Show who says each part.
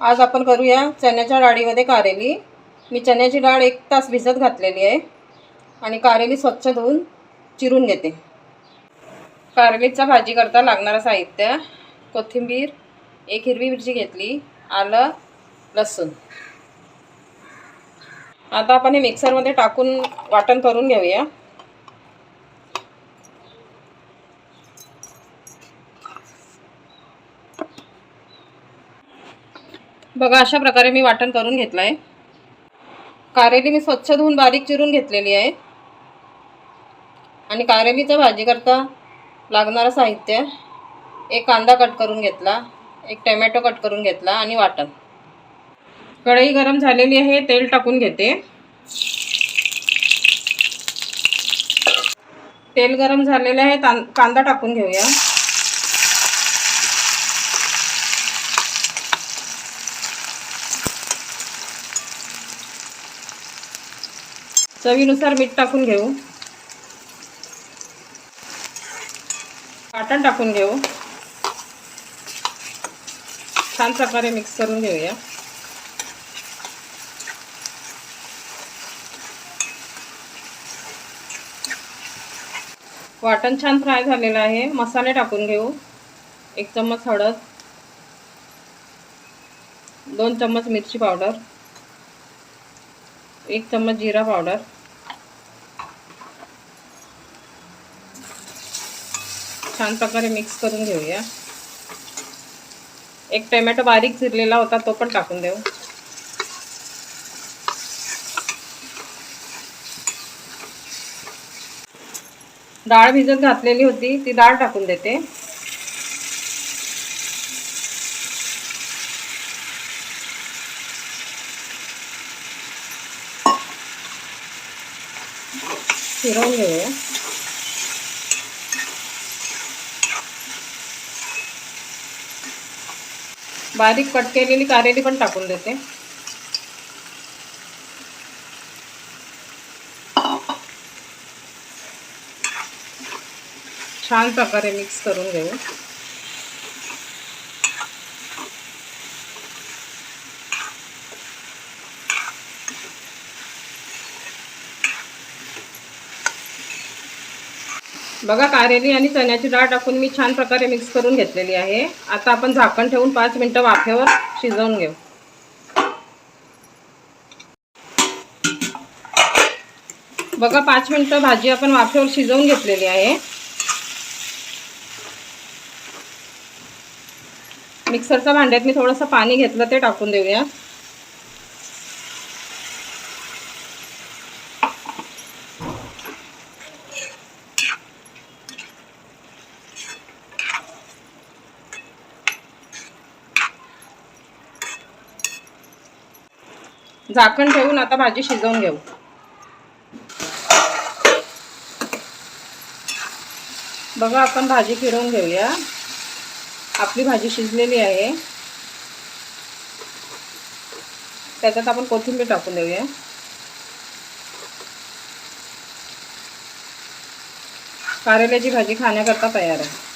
Speaker 1: आज आपण करूया चण्याच्या डाळीमध्ये कारेली. मी चण्याची डाळ एक तास भिजत घातलेली आहे. आणि कारेली स्वच्छ धुवून चिरून घेते. कारेलीचा भाजी करता लागणारं साहित्य कोथिंबीर एक हिरवी मिरची घेतली आलं लसूण. आता आपण हे मिक्सरमध्ये टाकून वाटण करून घेऊया. बघा अशा प्रकारे मी वाटण करून घेतलं आहे कारेली मी स्वच्छ धुवून बारीक चिरून घेतलेली आहे. आणि कारेलीचा भाजी करता लागणारं साहित्य एक कांदा कट करून घेतला एक टमॅटो कट करून घेतला आणि वाटण. कढई गरम झालेली आहे तेल टाकून घेते. तेल गरम झालेलं आहे कांदा टाकून घेऊया. चवीनुसार मीठ टाकून घेऊ. वाटण टाकून घेऊ. छान प्रकारे मिक्स करून घेऊया. वाटण छान फ्राय झालेलं आहे. मसाले टाकून घेऊ. एक चम्मच हळद. दोन चम्मच मिरची पावडर. एक चम्मच जिरा पावडर. छान प्रकारे मिक्स करून घेऊया. एक टोमॅटो बारीक चिरलेला होता तो पण टाकून देऊ. डाळ भिजत घातलेली होती ती डाळ टाकून देते. फिरवून बारीक कट केलेली कारेली पण टाकून देते. छान प्रकार मिक्स करून घेऊ. बघा कारेली आणि चण्याची डाळ टाकून मी छान प्रकारे मिक्स करून घेतलेली आहे. आता आपण झाकण ठेवून पाच मिनटं वाफेवर शिजवून घेऊ. बघा पाच मिनटं भाजी आपण वाफेवर शिजवून घेतलेली आहे. मिक्सरच्या भांड्यात मी थोडंसं पाणी घेतलं ते टाकून देऊया. झाकण ठेवून आता भाजी शिजवून घेऊ. बघा आपण भाजी फिरवून घेऊया. आपली भाजी शिजलेली आहे. त्याच्यात आपण कोथिंबीर टाकून देऊया. कारल्याची भाजी खाण्याकरता तयार आहे.